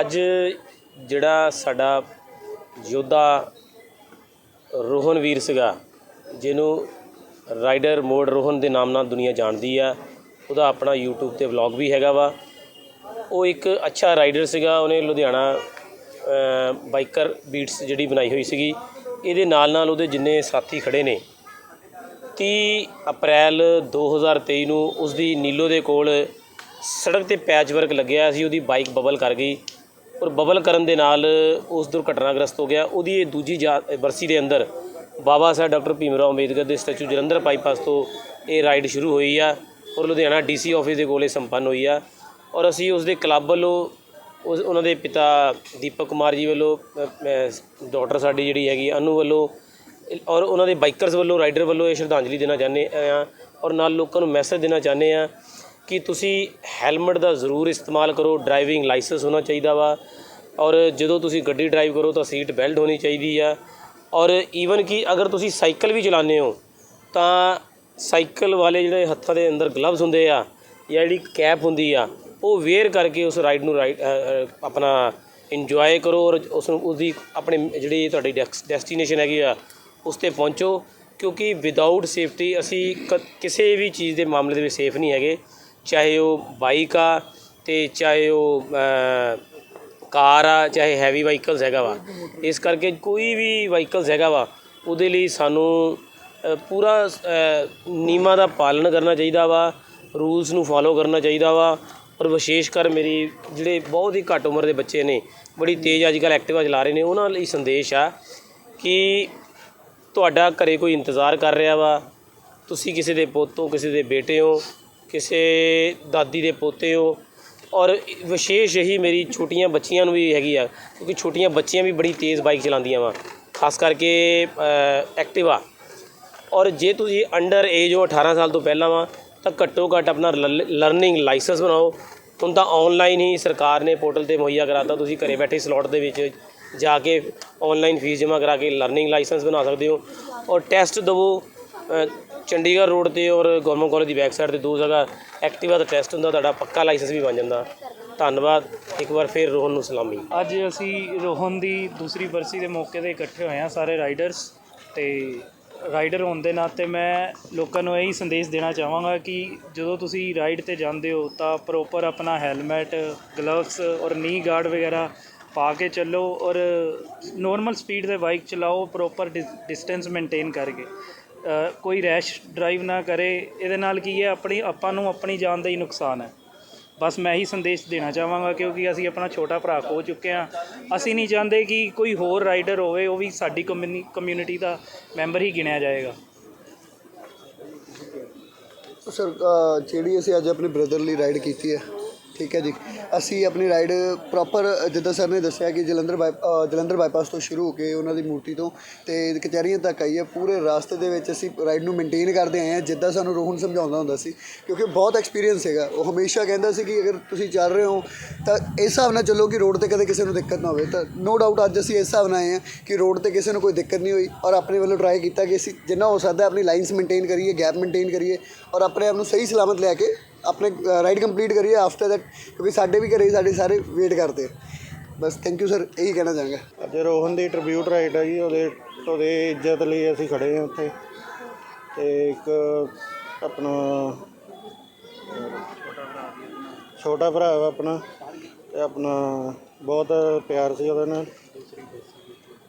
ਅੱਜ ਜਿਹੜਾ ਸਾਡਾ ਯੋਧਾ ਰੋਹਨ ਵੀਰ ਸੀਗਾ, ਜਿਹਨੂੰ ਰਾਈਡਰ ਮੋਡ ਰੋਹਨ ਦੇ ਨਾਮ ਨਾਲ ਦੁਨੀਆ ਜਾਣਦੀ ਆ, ਉਹਦਾ ਆਪਣਾ YouTube ਤੇ ਵਲੌਗ ਵੀ ਹੈਗਾ ਵਾ। ਉਹ ਇੱਕ ਅੱਛਾ ਰਾਈਡਰ ਸੀਗਾ, ਉਹਨੇ ਲੁਧਿਆਣਾ ਬਾਈਕਰ ਬੀਟਸ ਜਿਹੜੀ ਬਣਾਈ ਹੋਈ ਸੀਗੀ, ਇਹਦੇ ਨਾਲ ਨਾਲ ਉਹਦੇ ਜਿੰਨੇ ਸਾਥੀ ਖੜੇ ਨੇ 30 ਅਪ੍ਰੈਲ 2023 ਨੂੰ ਉਸ ਦੀ ਨੀਲੋ ਦੇ ਕੋਲ ਸੜਕ ਤੇ ਪੈਚ ਵਰਕ ਲੱਗਿਆ ਸੀ, ਉਹਦੀ ਬਾਈਕ ਬਬਲ ਕਰ ਗਈ। ਔਰ ਬਬਲ ਕਰਨ ਦੇ ਨਾਲ ਉਸ ਦੁਰਘਟਨਾਗ੍ਰਸਤ ਹੋ ਗਿਆ। ਉਹਦੀ ਇਹ ਦੂਜੀ ਜਾ- ਬਰਸੀ ਦੇ ਅੰਦਰ ਬਾਬਾ ਸਾਹਿਬ ਡਾਕਟਰ ਭੀਮ ਰਾਓ ਅੰਬੇਦਕਰ ਦੇ ਸਟੈਚੂ ਜਲੰਧਰ ਬਾਈਪਾਸ ਤੋਂ ਇਹ ਰਾਈਡ ਸ਼ੁਰੂ ਹੋਈ ਆ ਔਰ ਲੁਧਿਆਣਾ ਡੀਸੀ ਆਫਿਸ ਦੇ ਕੋਲੇ ਸੰਪੰਨ ਹੋਈ ਆ। ਔਰ ਅਸੀਂ ਉਸ ਦੇ ਕਲੱਬ ਵੱਲੋਂ ਉਸ, ਉਹਨਾਂ ਦੇ ਪਿਤਾ ਦੀਪਕ ਕੁਮਾਰ ਜੀ ਵੱਲੋਂ ਡਾਕਟਰ ਸਾਡੀ ਜਿਹੜੀ ਹੈਗੀ ਅਨੂ ਵੱਲੋਂ ਔਰ ਉਹਨਾਂ ਦੇ ਬਾਈਕਰਸ ਵੱਲੋਂ, ਰਾਈਡਰ ਵੱਲੋਂ ਇਹ ਸ਼ਰਧਾਂਜਲੀ ਦੇਣਾ ਚਾਹੁੰਦੇ ਆ ਔਰ ਨਾਲ ਲੋਕਾਂ ਨੂੰ ਮੈਸੇਜ ਦੇਣਾ ਚਾਹੁੰਦੇ ਆ। ਕਿ ਤੁਸੀਂ ਹੈਲਮਟ ਦਾ ਜ਼ਰੂਰ ਇਸਤੇਮਾਲ ਕਰੋ, ਡਰਾਈਵਿੰਗ ਲਾਇਸੈਂਸ ਹੋਣਾ ਚਾਹੀਦਾ ਵਾ। ਔਰ ਜਦੋਂ ਤੁਸੀਂ ਗੱਡੀ ਡਰਾਈਵ ਕਰੋ ਤਾਂ ਸੀਟ ਬੈਲਟ ਹੋਣੀ ਚਾਹੀਦੀ ਆ। ਔਰ ਈਵਨ ਕਿ ਅਗਰ ਤੁਸੀਂ ਸਾਈਕਲ ਵੀ ਚਲਾਉਂਦੇ ਹੋ, ਤਾਂ ਸਾਈਕਲ ਵਾਲੇ ਜਿਹੜੇ ਹੱਥਾਂ ਦੇ ਅੰਦਰ ਗਲਵਜ਼ ਹੁੰਦੇ ਆ ਜਾਂ ਜਿਹੜੀ ਕੈਪ ਹੁੰਦੀ ਆ, ਉਹ ਵੇਅਰ ਕਰਕੇ ਉਸ ਰਾਈਡ ਨੂੰ ਰਾਈਡ ਆਪਣਾ ਇੰਜੋਏ ਕਰੋ ਔਰ ਉਸ ਨੂੰ ਉਹਦੀ ਆਪਣੇ ਜਿਹੜੀ ਤੁਹਾਡੀ ਡੈਸਟੀਨੇਸ਼ਨ ਹੈਗੀ ਆ, ਉਸ ਤੇ ਪਹੁੰਚੋ। ਕਿਉਂਕਿ ਵਿਦਆਊਟ ਸੇਫਟੀ ਅਸੀਂ ਕ- ਕਿਸੇ ਵੀ ਚੀਜ਼ ਦੇ ਮਾਮਲੇ ਦੇ ਵਿੱਚ ਸੇਫ ਨਹੀਂ ਹੈਗੇ। ਚਾਹੇ ਉਹ ਬਾਈਕ ਆ ਅਤੇ ਚਾਹੇ ਉਹ ਕਾਰ ਆ, ਚਾਹੇ ਹੈਵੀ ਵਹੀਕਲਸ ਹੈਗਾ ਵਾ। ਇਸ ਕਰਕੇ ਕੋਈ ਵੀ ਵਹੀਕਲਸ ਹੈਗਾ ਵਾ, ਉਹਦੇ ਲਈ ਸਾਨੂੰ ਪੂਰਾ ਨਿਯਮਾਂ ਦਾ ਪਾਲਣ ਕਰਨਾ ਚਾਹੀਦਾ ਵਾ ਰੂਲਸ ਨੂੰ ਫਾਲੋ ਕਰਨਾ ਚਾਹੀਦਾ ਵਾ। ਔਰ ਵਿਸ਼ੇਸ਼ ਕਰ ਮੇਰੀ, ਜਿਹੜੇ ਬਹੁਤ ਹੀ ਘੱਟ ਉਮਰ ਦੇ ਬੱਚੇ ਨੇ, ਬੜੀ ਤੇਜ਼ ਅੱਜ ਕੱਲ੍ਹ ਐਕਟਿਵਾ ਚਲਾ ਰਹੇ ਨੇ, ਉਹਨਾਂ ਲਈ ਸੰਦੇਸ਼ ਆ ਕਿ ਤੁਹਾਡਾ ਘਰੇ ਕੋਈ ਇੰਤਜ਼ਾਰ ਕਰ ਰਿਹਾ ਵਾ, ਤੁਸੀਂ ਕਿਸੇ ਦੇ ਪੁੱਤ ਹੋ ਕਿਸੇ ਦੇ ਬੇਟੇ ਹੋ ਕਿਸੇ ਦਾਦੀ ਦੇ ਪੋਤੇ ਹੋ। ਔਰ ਵਿਸ਼ੇਸ਼ ਇਹੀ ਮੇਰੀ ਛੋਟੀਆਂ ਬੱਚੀਆਂ ਨੂੰ ਵੀ ਹੈਗੀ ਆ, ਕਿਉਂਕਿ ਛੋਟੀਆਂ ਬੱਚੀਆਂ ਵੀ ਬੜੀ ਤੇਜ਼ ਬਾਈਕ ਚਲਾਉਂਦੀਆਂ ਵਾ, ਖਾਸ ਕਰਕੇ ਐਕਟਿਵਾ। ਔਰ ਜੇ ਤੁਸੀਂ ਅੰਡਰ ਏਜ ਹੋ 18 ਸਾਲ ਤੋਂ ਪਹਿਲਾਂ ਵਾ, ਤਾਂ ਘੱਟੋ ਘੱਟ ਆਪਣਾ ਲਰਨਿੰਗ ਲਾਇਸੈਂਸ ਬਣਾਓ। ਹੁਣ ਤਾਂ ਆਨਲਾਈਨ ਹੀ ਸਰਕਾਰ ਨੇ ਪੋਰਟਲ ਤੇ ਮੁਹੱਈਆ ਕਰਾਤਾ, ਤੁਸੀਂ ਘਰੇ ਬੈਠੇ ਸਲੋਟ ਦੇ ਵਿੱਚ ਜਾ ਕੇ ਆਨਲਾਈਨ ਫੀਸ ਜਮ੍ਹਾਂ ਕਰਾ ਕੇ ਲਰਨਿੰਗ ਲਾਇਸੈਂਸ ਬਣਾ ਸਕਦੇ ਹੋ। ਔਰ ਟੈਸਟ ਦਵੋ ਚੰਡੀਗੜ੍ਹ ਰੋਡ ਤੇ ਔਰ ਗਵਰਨਮੈਂਟ ਕਾਲਜ ਦੀ ਬੈਕ ਸਾਈਡ ਤੇ ਦੋ ਜਗ੍ਹਾ ਐਕਟਿਵਾ ਦਾ ਟੈਸਟ ਹੁੰਦਾ, ਤੁਹਾਡਾ ਪੱਕਾ ਲਾਇਸੈਂਸ ਵੀ ਬਣ ਜਾਂਦਾ। ਧੰਨਵਾਦ। ਇੱਕ ਵਾਰ ਫਿਰ ਰੋਹਨ ਨੂੰ ਸਲਾਮੀ। ਅੱਜ ਅਸੀਂ ਰੋਹਨ ਦੀ ਦੂਸਰੀ ਬਰਸੀ ਦੇ ਮੌਕੇ ਤੇ ਇਕੱਠੇ ਹੋਏ ਹਾਂ, ਸਾਰੇ ਰਾਈਡਰਸ ਤੇ ਰਾਈਡਰ ਹੋਣ ਦੇ ਨਾਤੇ ਮੈਂ ਲੋਕਾਂ ਨੂੰ ਇਹੀ ਸੰਦੇਸ਼ ਦੇਣਾ ਚਾਹਾਂਗਾ ਕਿ ਜਦੋਂ ਤੁਸੀਂ ਰਾਈਡ ਤੇ ਜਾਂਦੇ ਹੋ, ਤਾਂ ਪ੍ਰੋਪਰ ਆਪਣਾ ਹੈਲਮਟ ਗਲਵਸ ਔਰ ਨੀ ਗਾਰਡ ਵਗੈਰਾ ਪਾ ਕੇ ਚੱਲੋ ਔਰ ਨੋਰਮਲ ਸਪੀਡ ਤੇ ਬਾਈਕ ਚਲਾਓ ਪ੍ਰੋਪਰ ਡਿਸਟੈਂਸ ਮੇਨਟੇਨ ਕਰਕੇ। ਕੋਈ ਰੈਸ਼ ਡਰਾਈਵ ਨਾ ਕਰੇ, ਇਹਦੇ ਨਾਲ ਕੀ ਹੈ, ਆਪਣੀ ਆਪਾਂ ਨੂੰ ਆਪਣੀ ਜਾਨ ਦਾ ਹੀ ਨੁਕਸਾਨ ਹੈ। ਬਸ ਮੈਂ ਹੀ ਸੰਦੇਸ਼ ਦੇਣਾ ਚਾਹਾਂਗਾ, ਕਿਉਂਕਿ ਅਸੀਂ ਆਪਣਾ ਛੋਟਾ ਭਰਾ ਖੋ ਚੁੱਕੇ ਹਾਂ। ਅਸੀਂ ਨਹੀਂ ਚਾਹੁੰਦੇ ਕਿ ਕੋਈ ਹੋਰ ਰਾਈਡਰ ਹੋਵੇ, ਉਹ ਵੀ ਸਾਡੀ ਕਮਿਊਨਿਟੀ ਦਾ ਮੈਂਬਰ ਹੀ ਗਿਣਿਆ ਜਾਏਗਾ। ਸਰ ਜਿਹੜੀ ਅਸੀਂ ਅੱਜ ਆਪਣੇ ਬ੍ਰਦਰ ਲਈ ਰਾਈਡ ਕੀਤੀ ਹੈ, ਠੀਕ ਹੈ ਜੀ? ਅਸੀਂ ਆਪਣੀ ਰਾਈਡ ਪ੍ਰੋਪਰ ਜਿੱਦਾਂ ਸਰ ਨੇ ਦੱਸਿਆ ਕਿ ਜਲੰਧਰ ਬਾਈ ਜਲੰਧਰ ਬਾਈਪਾਸ ਤੋਂ ਸ਼ੁਰੂ ਹੋ ਕੇ ਉਹਨਾਂ ਦੀ ਮੂਰਤੀ ਤੋਂ ਤੇ ਕਚਹਿਰੀਆਂ ਤੱਕ ਆਈ ਹੈ, ਪੂਰੇ ਰਾਸਤੇ ਦੇ ਵਿੱਚ ਅਸੀਂ ਰਾਈਡ ਨੂੰ ਮੇਨਟੇਨ ਕਰਦੇ ਆਏ ਹਾਂ, ਜਿੱਦਾਂ ਸਾਨੂੰ ਰੋਹਨ ਸਮਝਾਉਂਦਾ ਹੁੰਦਾ ਸੀ, ਕਿਉਂਕਿ ਬਹੁਤ ਐਕਸਪੀਰੀਅੰਸ ਹੈਗਾ। ਉਹ ਹਮੇਸ਼ਾ ਕਹਿੰਦਾ ਸੀ ਕਿ ਅਗਰ ਤੁਸੀਂ ਚੱਲ ਰਹੇ ਹੋ, ਤਾਂ ਇਸ ਹਿਸਾਬ ਨਾਲ ਚੱਲੋ ਕਿ ਰੋਡ ਤੇ ਕਦੇ ਕਿਸੇ ਨੂੰ ਦਿੱਕਤ ਨਾ ਹੋਵੇ। ਤਾਂ ਨੋ ਡਾਊਟ ਅੱਜ ਅਸੀਂ ਇਸ ਹਿਸਾਬ ਨਾਲ ਆਏ ਹਾਂ ਕਿ ਰੋਡ ਤੇ ਕਿਸੇ ਨੂੰ ਕੋਈ ਦਿੱਕਤ ਨਹੀਂ ਹੋਈ ਔਰ ਆਪਣੇ ਵੱਲੋਂ ਟਰਾਈ ਕੀਤਾ ਕਿ ਅਸੀਂ ਜਿੰਨਾ ਹੋ ਸਕਦਾ ਆਪਣੀ ਲਾਈਨਸ ਮੇਨਟੇਨ ਕਰੀਏ ਗੈਪ ਮੇਨਟੇਨ ਕਰੀਏ ਔਰ ਆਪਣੇ ਆਪ ਨੂੰ ਸਹੀ ਸਲਾਮਤ ਲੈ ਕੇ ਆਪਣੇ ਰਾਈਡ ਕੰਪਲੀਟ ਕਰੀਏ ਆਫਟਰ ਦੈਟ ਕਿਉਂਕਿ ਸਾਡੇ ਵੀ ਘਰੇ ਸਾਡੇ ਸਾਰੇ ਵੇਟ ਕਰਦੇ। ਬਸ ਥੈਂਕ ਯੂ ਸਰ ਇਹੀ ਕਹਿਣਾ ਚਾਹਾਂਗਾ। ਅੱਜ ਰੋਹਨ ਦੀ ਟ੍ਰਿਬਿਊਟ ਰਾਈਡ ਹੈ ਜੀ ਉਹਦੇ ਉਹਦੇ ਇੱਜ਼ਤ ਲਈ ਅਸੀਂ ਖੜੇ ਹਾਂ ਉੱਥੇ। ਤੇ ਇੱਕ ਆਪਣਾ ਛੋਟਾ ਭਰਾ ਵਾ ਆਪਣਾ ਤੇ ਆਪਣਾ ਬਹੁਤ ਪਿਆਰ ਸੀ ਉਹਦੇ ਨਾਲ।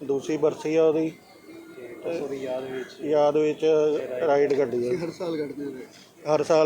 ਦੂਸਰੀ ਬਰਸੀ ਆ ਉਹਦੀ। ਤੇ ਯਾਦ ਵਿੱਚ ਯਾਦ ਵਿੱਚ ਰਾਈਡ ਕੱਢੀ ਹੈ ਹਰ ਸਾਲ ਕਰਦੇ ਹਰ ਸਾਲ